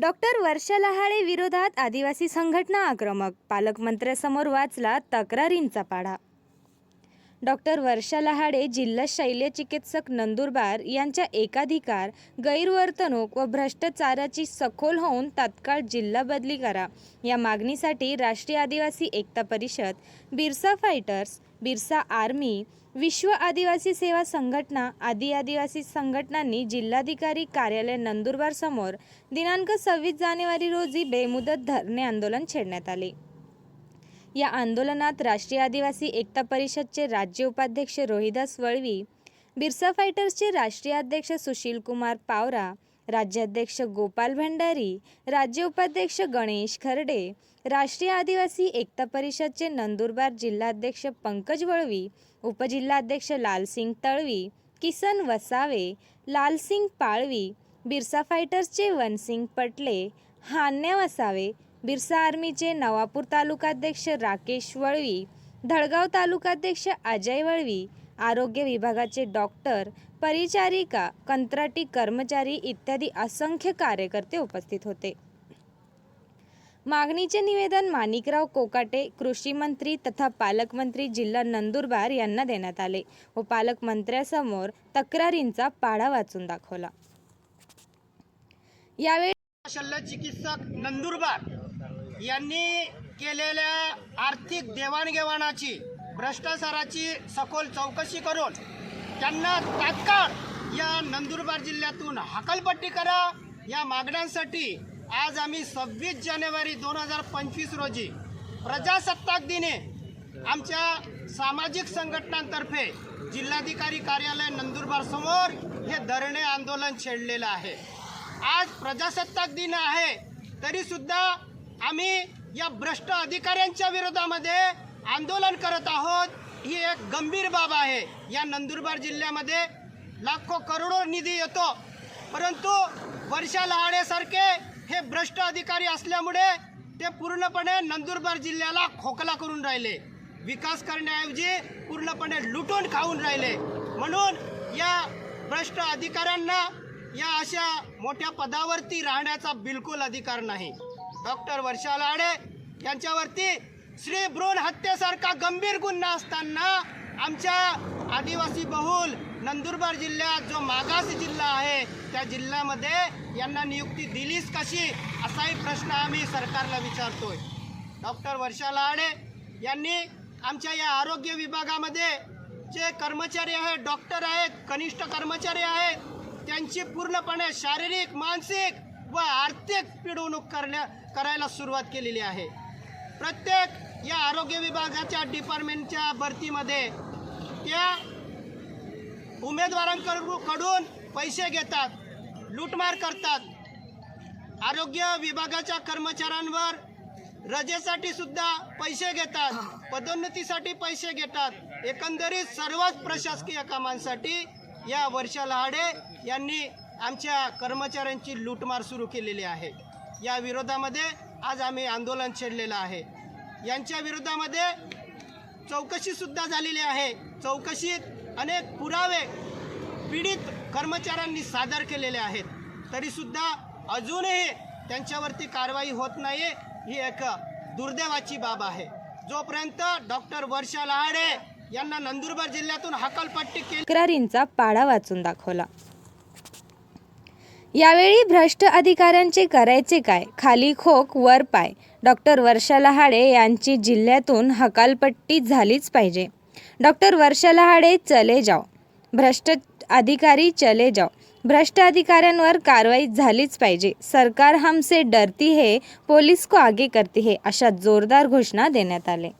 Doctor वर्षा लहाळे विरोधात आदिवासी संघटना आक्रमक. पालकमंत्र्यासमोर वाचला तक्रारींचा पाढा. डॉक्टर वर्षा लहाडे जिल्हा शल्यचिकित्सक नंदुरबार यांच्या एकाधिकार गैरवर्तणूक व भ्रष्टाचाराची सखोल होऊन तात्काळ जिल्हा बदली करा. या मागणीसाठी राष्ट्रीय आदिवासी एकता परिषद बिरसा फायटर्स बिरसा आर्मी विश्व आदिवासी सेवा संघटना आदी आदिवासी संघटनांनी जिल्हाधिकारी कार्यालय नंदुरबार समोर दिनांक सव्वीस जानेवारी रोजी बेमुदत धरणे आंदोलन छेडण्यात आले. या आंदोलनात राष्ट्रीय आदिवासी एकता परिषदचे राज्य उपाध्यक्ष रोहिदास वळवी बिरसा फायटर्सचे राष्ट्रीय अध्यक्ष सुशील कुमार पावरा राज्याध्यक्ष गोपाल भंडारी राज्य उपाध्यक्ष गणेश खर्डे राष्ट्रीय आदिवासी एकता परिषदचे नंदुरबार जिल्हाध्यक्ष पंकज वळवी उपजिल्हाध्यक्ष लालसिंग तळवी किसन वसावे लालसिंग पाळवी बिरसा फायटर्सचे वनसिंग पटले हान्या वसावे बिरसा आर्मीचे नवापूर तालुकाध्यक्ष राकेश वळवी धडगाव तालुकाध्यक्ष अजय वळवी आरोग्य विभागाचे डॉक्टर परिचारिका कंत्राटी कर्मचारी इत्यादी असंख्य कार्यकर्ते उपस्थित होते. मागणीचे निवेदन माणिकराव कोकाटे कृषी मंत्री तथा पालकमंत्री जिल्हा नंदुरबार यांना देण्यात आले व पालकमंत्र्यासमोर तक्रारींचा पाढा वाचून दाखवला. यावेळी शल्य चिकित्सक नंदुरबार यांनी केलेल्या आर्थिक देवाणघेवाणाची भ्रष्टाचाराची सखोल चौकशी करून त्यांना तात्काळ या नंदुरबार जिल्ह्यातून हकलपट्टी करा. या मागण्यांसाठी आज आम्ही सव्वीस जानेवारी दोन हजार पंचवीस रोजी प्रजासत्ताक दिने आमच्या सामाजिक संघटनांतर्फे जिल्हाधिकारी कार्यालय नंदुरबार समोर हे धरणे आंदोलन छेडलेलं आहे. आज प्रजासत्ताक दिन आहे तरीसुद्धा आम्ही या भ्रष्ट अधिकाऱ्यांच्या विरोधामध्ये आंदोलन करत आहोत. ही एक गंभीर बाब आहे. या नंदुरबार जिल्ह्यामध्ये लाखो करोडो निधी येतो. परंतु वर्षा लहाडेसारखे हे भ्रष्ट अधिकारी असल्यामुळे ते पूर्णपणे नंदुरबार जिल्ह्याला खोकला करून राहिले. विकास करण्याऐवजी पूर्णपणे लुटून खाऊन राहिले. म्हणून या भ्रष्ट अधिकाऱ्यांना या अशा मोठ्या पदावरती राहण्याचा बिलकुल अधिकार नाही. डॉक्टर वर्षा लाडे यांच्यावरती श्री भ्रूण हत्येसारखा गंभीर गुन्हा असताना आमच्या आदिवासी बहुल नंदुरबार जिल्ह्यात जो मागास जिल्हा आहे त्या जिल्ह्यामध्ये यांना नियुक्ती दिलीच कशी असाही प्रश्न आम्ही सरकारला विचारतोय. डॉक्टर वर्षा लाडे यांनी आमच्या या आरोग्य विभागामध्ये जे कर्मचारी आहेत डॉक्टर आहेत कनिष्ठ कर्मचारी आहेत त्यांची पूर्णपणे शारीरिक मानसिक व आर्थिक पिडवणूक करण्या करायला सुरुवात केलेली आहे. प्रत्येक या आरोग्य विभागाच्या डिपार्टमेंटच्या भरतीमध्ये त्या उमेदवारांकडून पैसे घेतात लूटमार करतात. आरोग्य विभागाच्या कर्मचाऱ्यांवर रजेसाठी सुद्धा पैसे घेतात पदोन्नतीसाठी पैसे घेतात. एकंदरीत सर्वच प्रशासकीय कामांसाठी या वर्षा लहाडे यांनी आमच्या कर्मचाऱ्यांची लूटमार सुरू केलेली आहे. या विरोधामध्ये आज आम्ही आंदोलन छेडलेलं आहे. यांच्या विरोधामध्ये चौकशीसुद्धा झालेली आहे. चौकशीत अनेक पुरावे पीडित कर्मचाऱ्यांनी सादर केलेले आहेत. तरीसुद्धा अजूनही त्यांच्यावरती कारवाई होत नाही ही एक दुर्दैवाची बाब आहे. जोपर्यंत डॉक्टर वर्षा लहाडे यांना नंदुरबार जिल्ह्यातून हकालपट्टी केली तक्रारींचा पाडा वाचून दाखवला. यावेळी भ्रष्ट अधिकाऱ्यांचे करायचे काय? खाली खोक वर पाय. डॉक्टर वर्षा लहाडे यांची जिल्ह्यातून हकालपट्टी झालीच पाहिजे. डॉक्टर वर्षा लहाडे चले जाओ. भ्रष्ट अधिकारी चले जाओ. भ्रष्ट अधिकाऱ्यांवर कारवाई झालीच पाहिजे. सरकार हमसे डरती है पोलीस को आगे करती है अशा जोरदार घोषणा देण्यात आले.